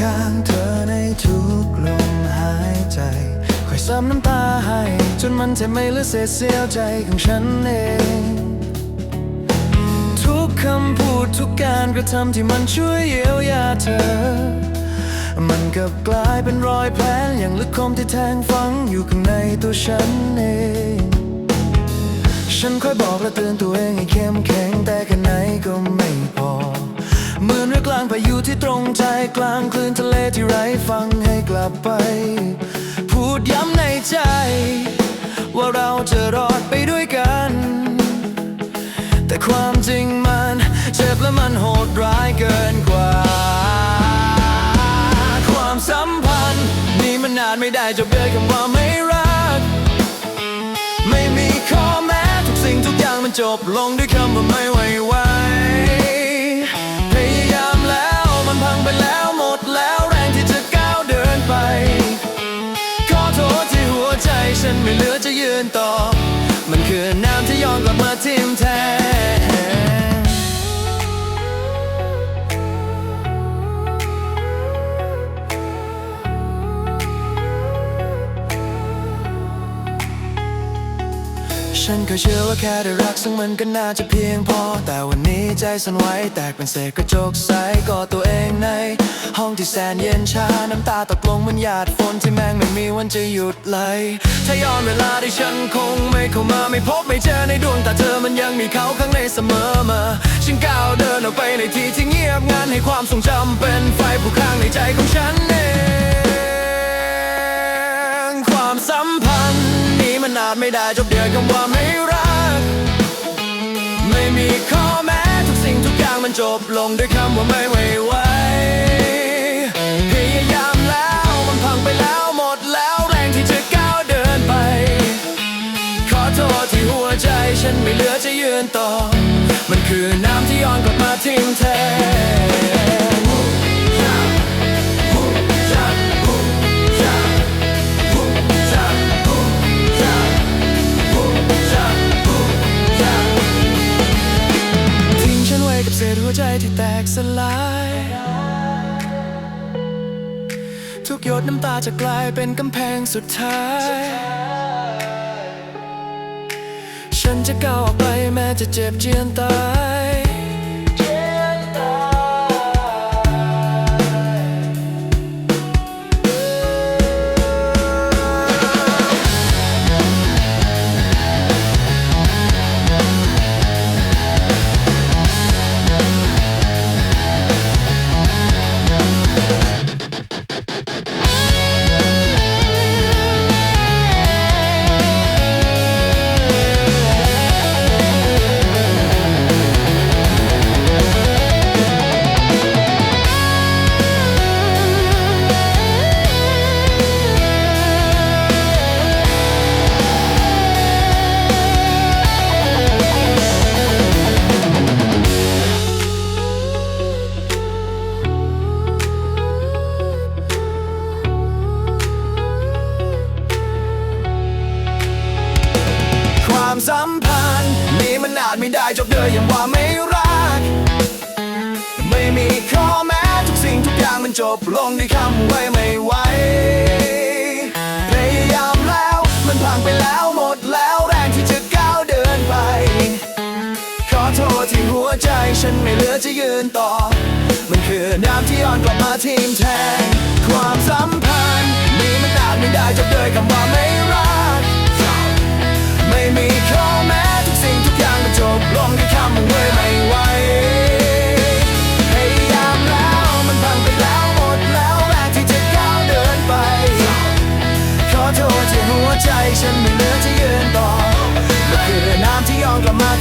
ข้างเธอในทุกลมหายใจ คอยซ้ำน้ำตาให้ จนมันแทบไม่เหลือเศษเสี้ยวใจของฉันเอง ทุกคำพูดทุกการกระทำที่มันช่วยเยียวยาเธอ มันกลับกลายเป็นรอยแผลอย่างลึกคมที่แทงฝังอยู่ข้างในตัวฉันเอง ฉันคอยบอกและเตือนตัวเองให้เข้มแข็งแต่ข้างใน ใจกลางคลื่นทะเลที่ไร้ฟังให้กลับไป พูดย้ำในใจ ว่าเราจะรอดไปด้วยกัน แต่ความจริงมันเจ็บและมันโหดร้ายเกินกว่า ความสัมพันธ์ นี่มันนานไม่ได้จบด้วยคำว่าไม่รัก ไม่มีข้อแม้ทุกสิ่งทุกอย่างมันจบลงด้วยคำว่า ไม่เหลือจะยืนต่อ มันคือน้ำที่ย้อนกลับมาทิ่มแทง ฉันก็เชื่อว่าแค่ได้รักซึ่งมันก็น่าจะเพียงพอ แต่วันนี้ใจสั่นไหวแตกเป็นเศษกระจกใสก็ตัวเองใน ห้องที่แสนเย็นชา น้ำตาตกลงมันหยาดฝนที่แม่งไม่มีวันจะหยุดไหลถ้าย้อนเวลาได้ฉันคงไม่เข้ามาไม่พบไม่เจอในดวงตาเธอมันยังมีเขาข้างในเสมอมา ฉันก้าวเดินออกไปในที่ที่เงียบงันให้ความทรงจำเป็นไฟผู้ข้างในใจของฉันเองาจไม่ได้จบเดียวคำว่าไม่รัก ไม่มีข้อแม้ทุกสิ่งทุกอย่างมันจบลงด้วยคำว่าไม่ไหวไหวพยายามแล้วมันพังไปแล้วหมดแล้วแรงที่จะก้าวเดินไป ขอโทษที่หัวใจฉันไม่เหลือจะยืนต่อ มันคือน้ำที่ย้อนกลับมาทิ้ง ว้กับเศษหัวใจที่แตกสลาย ทุกหยดน้ำตาจะกลายเป็นกำแพงสุดท้าย ฉันจะก้าวออกไปแม้จะเจ็บเจียนตาย ความสัมพันธ์นี้มันอาจไม่ได้จบเลยอย่างว่าไม่รัก ไม่มีข้อแม้ทุกสิ่งทุกอย่างมันจบลงด้วยคำไว้ไม่ไหวพยายามแล้วมันพังไปแล้วหมดแล้วแรงที่จะก้าวเดินไป ขอโทษที่หัวใจฉันไม่เหลือจะยืนต่อ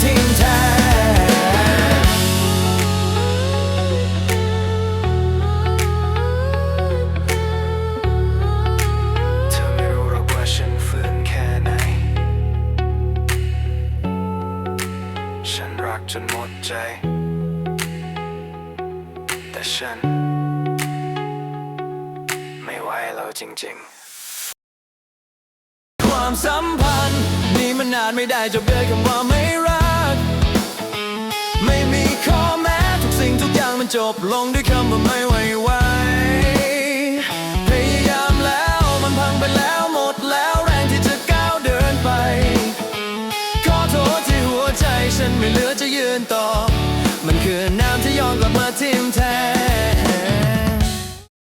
ทิ้งแทนเธอไม่รู้หรอกว่าฉันฝืนแค่ไหน ฉันรักจนหมดใจ แต่ฉัน ไม่ไหวแล้วจริงๆความสัมพันธ์นี่มันนานไม่ได้จบด้วยคำว่าไม่ จบลงด้วยคำว่าไม่ไหว